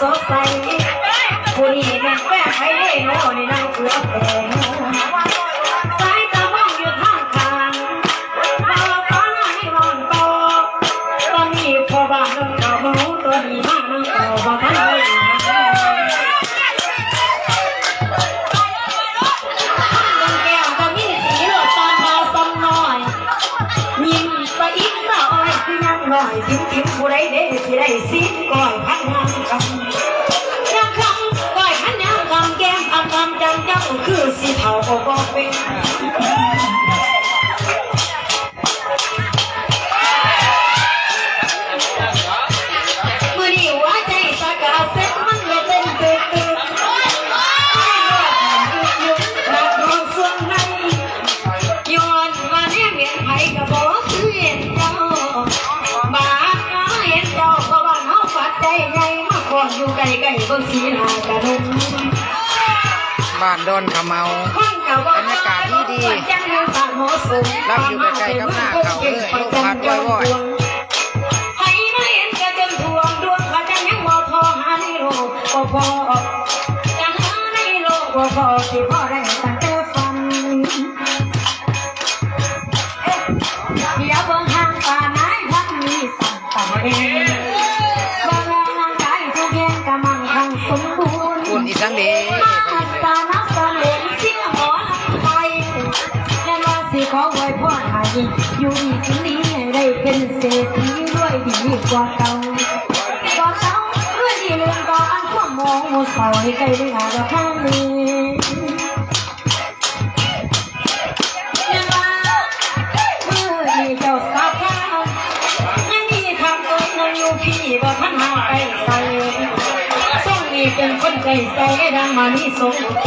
สดใสผู้นี้แม่งแม่ใครได้น้อนี่นั่งเกลือแก 好多宝贝 บ้านดอนขมเอาบรรยากาศที่ดีรับอยู่ใกล้ๆกับหน้าเขาเลยลูกพัดว่อยพองในโลกพอที่พอได้ตั้ง มูเสาที่ใกล้ที่าเราข้างนี้ยังว่าเมื่เจ้าสาวข้าวยังมีทางตนนั่งอยู่พี่บ่ทันหาไปใส่ส่งนี่เป็นคนใจใส่ดังมานี่สงโอเค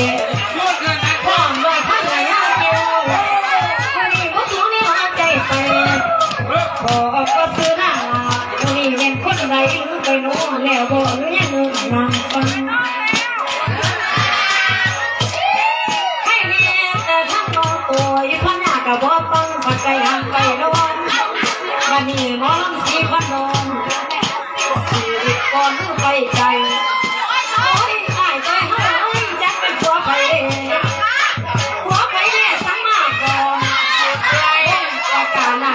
ได้ใจโอ้ยตายใจเจะเป็นผัวไปเองไปแน่สังมาก่อนประกาศหน้า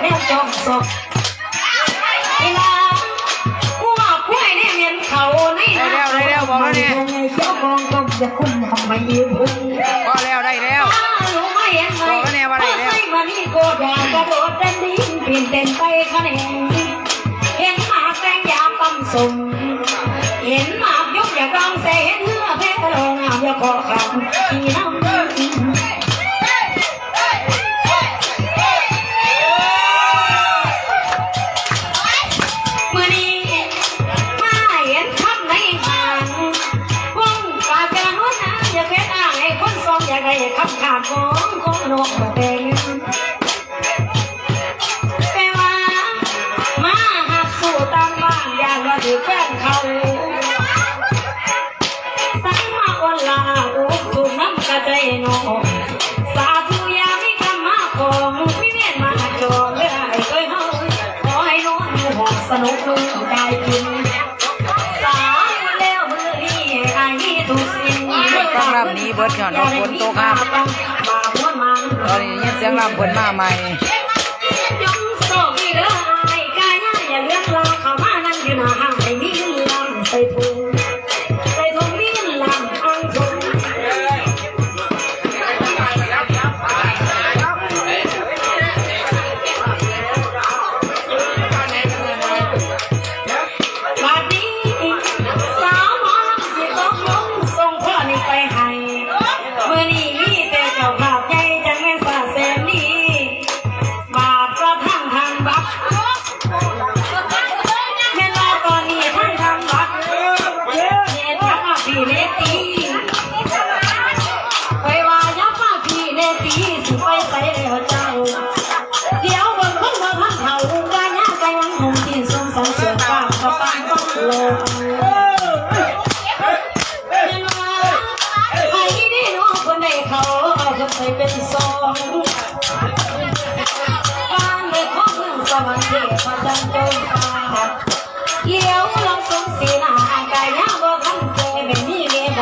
แม่จมศพอีลาผู้ว่าผู้ให้ได้เห็นเขาในได้แล้วได้แล้วบอกแล้เนี่ยเามองก็จะคุ้มยได้แล้วรู้แล้วได้แล้วใสมก็อาเนี่ยนเต้แนนว ห็นมากยกอย่ากลางแสนเนื้อแพ้กระโดงงามอย่าขอขาดที่น้ำ ได้อม่ต้องรับนี้เบิร์ดหย่อนน้องคนโตครับตอนนี้ยินเสียงลำเนมาใหม่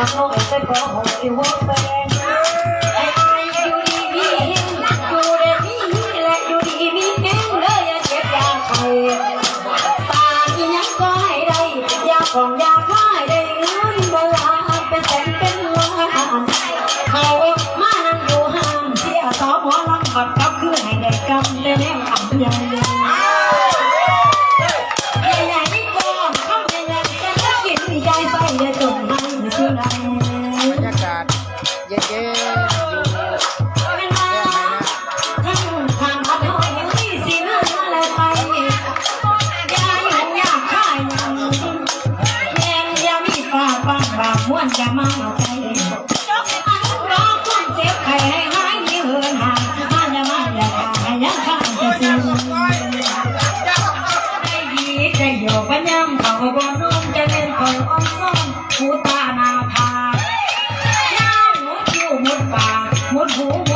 จากน้องไปปอหกอีวอกแฟนให้ไออยู่ดีมีอยู่ด็ดีและอยู่ดีมีเฮงเลยยบยาไข้ตาอีหยังก็ให้ได้ยาของยาค่าได้เงินบราเป็นแสนเป็นล้านเขามานั่งอยู่ห้เสียสอหัวบัดกับคือให้ได้กำเล่นแนวอ่ อย่จจไมาทุกรอบความเจ็ให้หายเหินห่างมาอย่ม่าพาให้ยังข้จะซึ้ด้ดียัญญามเบ่นุ่มจะนเขาอยู่าหน้าผากาหัวคิ้หม